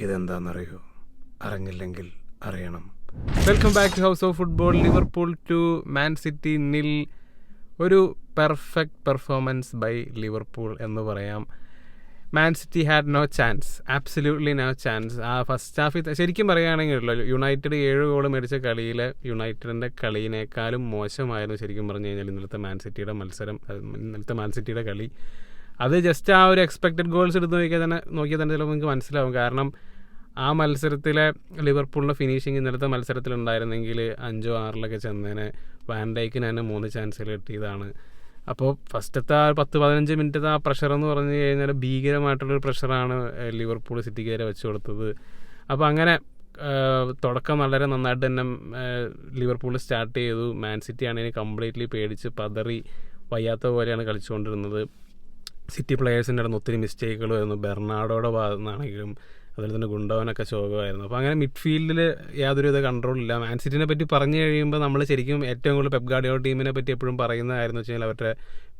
ഇതെന്താണെന്നറിയോ അറിഞ്ഞില്ലെങ്കിൽ അറിയണം. Welcome back to house of football Liverpool two Man City nil ഒരു perfect performance by Liverpool എന്ന് പറയാം. Man City had no chance absolutely no chance ആ first ഹാഫിൽ ശരിക്കും പറയുകയാണെങ്കിലല്ലോ യുണൈറ്റഡ് ഏഴ് ഗോൾ മേടിച്ച കളിയിൽ യുണൈറ്റഡിന്റെ കളിയിനേക്കാളും മോശമായിരുന്നു ശരിക്കും പറഞ്ഞു കഴിഞ്ഞാൽ ഇന്നലത്തെ മാൻ സിറ്റിയുടെ മത്സരം. ഇന്നലത്തെ മാൻ സിറ്റിയുടെ കളി. അത് ജസ്റ്റ് ആ ഒരു എക്സ്പെക്റ്റഡ് ഗോൾസ് എടുത്ത് നോക്കിയാൽ തന്നെ നോക്കിയാൽ തന്നെ ചിലപ്പോൾ നിങ്ങൾക്ക് മനസ്സിലാവും. കാരണം ആ മത്സരത്തിലെ ലിവർപൂളിന്റെ ഫിനിഷിങ് ഇന്നലത്തെ മത്സരത്തിലുണ്ടായിരുന്നെങ്കിൽ അഞ്ചോ ആറിലൊക്കെ ചെന്നതിന് വാൻഡൈക്കിന് തന്നെ മൂന്ന് ചാൻസുകൾ കിട്ടിയതാണ്. അപ്പോൾ ഫസ്റ്റത്തെ ആ പത്ത് പതിനഞ്ച് മിനിറ്റത്തെ ആ പ്രഷർ എന്ന് പറഞ്ഞു കഴിഞ്ഞാൽ ഭീകരമായിട്ടുള്ളൊരു പ്രഷറാണ് ലിവർപൂൾ സിറ്റിക്കെതിരെ വെച്ച് കൊടുത്തത്. അപ്പോൾ അങ്ങനെ തുടക്കം വളരെ നന്നായിട്ട് തന്നെ ലിവർപൂൾ സ്റ്റാർട്ട് ചെയ്തു. മാൻ സിറ്റി ആണെങ്കിൽ കംപ്ലീറ്റ്ലി പേടിച്ച് പതറി വയ്യാത്ത പോലെയാണ് കളിച്ചുകൊണ്ടിരുന്നത്. സിറ്റി പ്ലെയേഴ്സിന്റെ അടുത്ത് ഒത്തിരി മിസ്റ്റേക്കുകൾ വരുന്നു. ബെർണാഡോയുടെ ഭാഗത്തു നിന്നാണെങ്കിലും അതുപോലെ തന്നെ ഗുണ്ടോവനൊക്കെ ശോകമായിരുന്നു. അപ്പോൾ അങ്ങനെ മിഡ്ഫീൽഡിൽ യാതൊരുവിധ കൺട്രോളില്ല മാൻസിറ്റിനെ പറ്റി പറഞ്ഞു കഴിയുമ്പോൾ നമ്മൾ ശരിക്കും ഏറ്റവും കൂടുതൽ പെപ്ഗാഡിയോ ടീമിനെ പറ്റി എപ്പോഴും പറയുന്നതായിരുന്നു വെച്ച് കഴിഞ്ഞാൽ അവരുടെ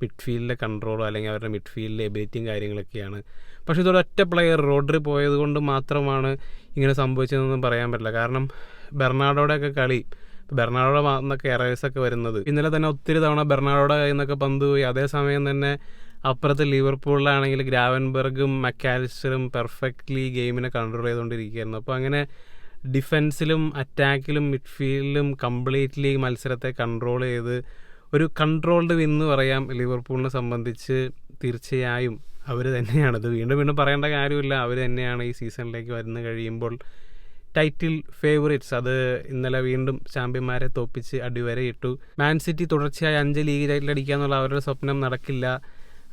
മിഡ്ഫീൽഡിലെ കൺട്രോളോ അല്ലെങ്കിൽ അവരുടെ മിഡ്ഫീൽഡിലെ എബിലിറ്റിയും കാര്യങ്ങളൊക്കെയാണ്. പക്ഷേ ഇതൊരു ഒറ്റ പ്ലെയർ റോഡറി പോയത് കൊണ്ട് മാത്രമാണ് ഇങ്ങനെ സംഭവിച്ചതെന്നൊന്നും പറയാൻ പറ്റില്ല. കാരണം ബെർണാഡോയുടെ ഒക്കെ കളി ബെർണാഡോയുടെ ഭാഗത്തുനിന്നൊക്കെ എറേഴ്സൊക്കെ വരുന്നത്. ഇന്നലെ തന്നെ ഒത്തിരി തവണ ബെർണാഡോയുടെ കയ്യിൽ നിന്നൊക്കെ പന്ത് പോയി. അതേസമയം തന്നെ അപ്പുറത്ത് ലിവർപൂളിലാണെങ്കിൽ ഗ്രാവൻബർഗും മക്കാലിസ്റ്ററും പെർഫെക്റ്റ്ലി ഗെയിമിനെ കൺട്രോൾ ചെയ്തുകൊണ്ടിരിക്കുകയായിരുന്നു. അപ്പോൾ അങ്ങനെ ഡിഫൻസിലും അറ്റാക്കിലും മിഡ്ഫീൽഡിലും കംപ്ലീറ്റ്ലി മത്സരത്തെ കൺട്രോൾ ചെയ്ത് ഒരു കൺട്രോൾഡ് വിൻ എന്ന് പറയാം ലിവർപൂളിനെ സംബന്ധിച്ച് തീർച്ചയായും അവർ തന്നെയാണ്. അത് വീണ്ടും വീണ്ടും പറയേണ്ട കാര്യമില്ല. അവർ തന്നെയാണ് ഈ സീസണിലേക്ക് വരുന്ന കഴിയുമ്പോൾ ടൈറ്റിൽ ഫേവറിറ്റ്സ്. അത് ഇന്നലെ വീണ്ടും ചാമ്പ്യന്മാരെ തോപ്പിച്ച് അടിവരെ ഇട്ടു മാൻ സിറ്റി തുടർച്ചയായി അഞ്ച് ലീഗ് ടൈറ്റിൽ അടിക്കുക എന്നുള്ള അവരുടെ സ്വപ്നം നടക്കില്ല.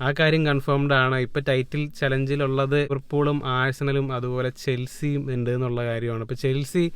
ആ കാര്യം കൺഫേംഡ് ആണ്. ഇപ്പൊ ടൈറ്റിൽ ചലഞ്ചിലുള്ളത് ലിവർപൂളും ആഴ്സണലും അതുപോലെ ചെൽസിയും ഉണ്ട് എന്നുള്ള കാര്യമാണ്. ഇപ്പൊ ചെൽസി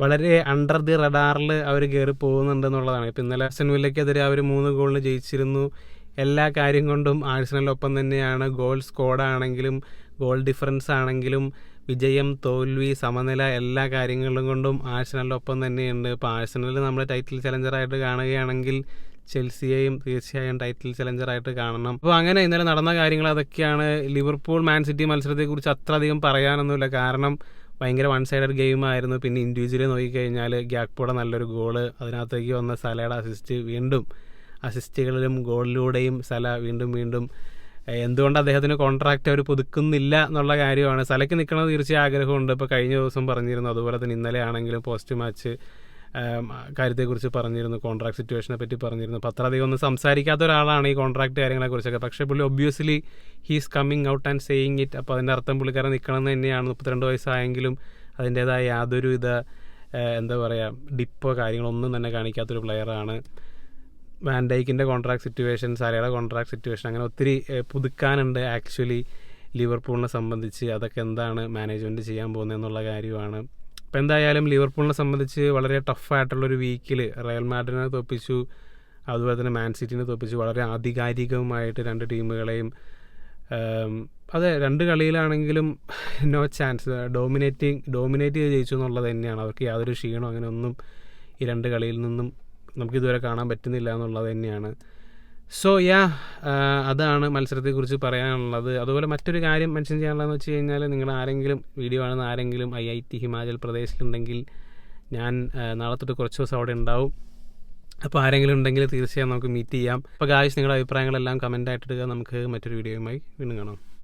വളരെ അണ്ടർ ദി റഡാറിൽ അവർ കയറി പോകുന്നുണ്ട് എന്നുള്ളതാണ്. ഇപ്പം ഇന്നലെ ആഴ്സണവിലേക്കെതിരെ അവർ മൂന്ന് ഗോളിന് ജയിച്ചിരുന്നു. എല്ലാ കാര്യം കൊണ്ടും ആഴ്സണലൊപ്പം തന്നെയാണ്. ഗോൾ സ്കോഡ് ആണെങ്കിലും ഗോൾ ഡിഫറൻസ് ആണെങ്കിലും വിജയം തോൽവി സമനില എല്ലാ കാര്യങ്ങളും കൊണ്ടും ആഴ്സണലിനൊപ്പം തന്നെയുണ്ട്. ഇപ്പോൾ ആഴ്സണൽ നമ്മൾ ടൈറ്റിൽ ചലഞ്ചറായിട്ട് കാണുകയാണെങ്കിൽ ചെൽസിയെയും തീർച്ചയായും ടൈറ്റിൽ ചലഞ്ചറായിട്ട് കാണണം. അപ്പോൾ അങ്ങനെ ഇന്നലെ നടന്ന കാര്യങ്ങൾ അതൊക്കെയാണ് ലിവർപൂൾ മാൻ സിറ്റി മത്സരത്തെക്കുറിച്ച് അത്ര അധികം പറയാനൊന്നുമില്ല. കാരണം ഭയങ്കര വൺ സൈഡഡ് ഗെയിം ആയിരുന്നു. പിന്നെ ഇൻഡിവിജ്വലി നോക്കിക്കഴിഞ്ഞാൽ ഗ്യാക്പോടെ നല്ലൊരു ഗോൾ അതിനകത്തേക്ക് വന്ന സലയുടെ അസിസ്റ്റ് വീണ്ടും അസിസ്റ്റുകളിലും ഗോളിലൂടെയും സല വീണ്ടും വീണ്ടും. എന്തുകൊണ്ട് അദ്ദേഹത്തിന് കോൺട്രാക്റ്റ് അവർ പുതുക്കുന്നില്ല എന്നുള്ള കാര്യമാണ്. സലയ്ക്ക് നിൽക്കുന്നത് തീർച്ചയായും ആഗ്രഹമുണ്ട്. ഇപ്പോൾ കഴിഞ്ഞ ദിവസം പറഞ്ഞിരുന്നു. അതുപോലെ തന്നെ ഇന്നലെ ആണെങ്കിലും പോസ്റ്റ് മാച്ച് കാര്യത്തെക്കുറിച്ച് പറഞ്ഞിരുന്നു കോൺട്രാക്ട് സിറ്റുവേഷനെ പറ്റി പറഞ്ഞിരുന്നു. അപ്പോൾ അത്ര അധികം ഒന്നും സംസാരിക്കാത്ത ഒരാളാണ് ഈ കോൺട്രാക്ട് കാര്യങ്ങളെക്കുറിച്ചൊക്കെ. പക്ഷേ പുള്ളി obviously he's coming out and saying it അപ്പോൾ അതിന്റെ അർത്ഥം പുള്ളിക്കാരൻ നിൽക്കണം തന്നെയാണ്. മുപ്പത്തിരണ്ട് വയസ്സായെങ്കിലും അതിന്റേതായ യാതൊരു വിധ എന്താ പറയുക ഡിപ്പോ കാര്യങ്ങളൊന്നും തന്നെ കാണിക്കാത്തൊരു പ്ലെയറാണ് വാൻഡൈക്കിന്റെ കോൺട്രാക്ട് സിറ്റുവേഷൻ സാലയുടെ കോൺട്രാക്ട് സിറ്റുവേഷൻ അങ്ങനെ ഒത്തിരി പുതുക്കാനുണ്ട് ആക്ച്വലി ലിവർപൂളിനെ സംബന്ധിച്ച് അതൊക്കെ എന്താണ് മാനേജ്മെന്റ് ചെയ്യാൻ പോകുന്നത് എന്നുള്ള കാര്യമാണ്. അപ്പോൾ എന്തായാലും ലിവർപൂളിനെ സംബന്ധിച്ച് വളരെ ടഫായിട്ടുള്ളൊരു വീക്കിൽ റയൽ മാഡ്രിനെ തോപ്പിച്ചു അതുപോലെ തന്നെ മാൻ സിറ്റിനെ തോപ്പിച്ചു. വളരെ ആധികാരികമായിട്ട് രണ്ട് ടീമുകളെയും അതെ രണ്ട് കളിയിലാണെങ്കിലും നോ ചാൻസ് ഡോമിനേറ്റിംഗ് ഡോമിനേറ്റ് ചെയ്ത് ജയിച്ചു എന്നുള്ളത് തന്നെയാണ്. അവർക്ക് യാതൊരു ക്ഷീണോ അങ്ങനെ ഒന്നും ഈ രണ്ട് കളിയിൽ നിന്നും നമുക്കിതുവരെ കാണാൻ പറ്റുന്നില്ല എന്നുള്ളത് തന്നെയാണ്. സോ യാ അതാണ് മത്സരത്തെക്കുറിച്ച് പറയാനുള്ളത്. അതുപോലെ മറ്റൊരു കാര്യം മെൻഷൻ ചെയ്യാനുള്ളതെന്ന് വെച്ച് കഴിഞ്ഞാൽ നിങ്ങൾ ആരെങ്കിലും വീഡിയോ കാണുന്ന ആരെങ്കിലും ഐ ഐ ടി ഹിമാചൽ പ്രദേശിലുണ്ടെങ്കിൽ ഞാൻ നാളെ തൊട്ട് കുറച്ച് ദിവസം അവിടെ ഉണ്ടാവും. അപ്പോൾ ആരെങ്കിലും ഉണ്ടെങ്കിൽ തീർച്ചയായും നമുക്ക് മീറ്റ് ചെയ്യാം. അപ്പോൾ ഗായ്സ് നിങ്ങളുടെ അഭിപ്രായങ്ങളെല്ലാം കമന്റ് ആയിട്ടിടുക നമുക്ക് മറ്റൊരു വീഡിയോയുമായി വീണ്ടും കാണാം.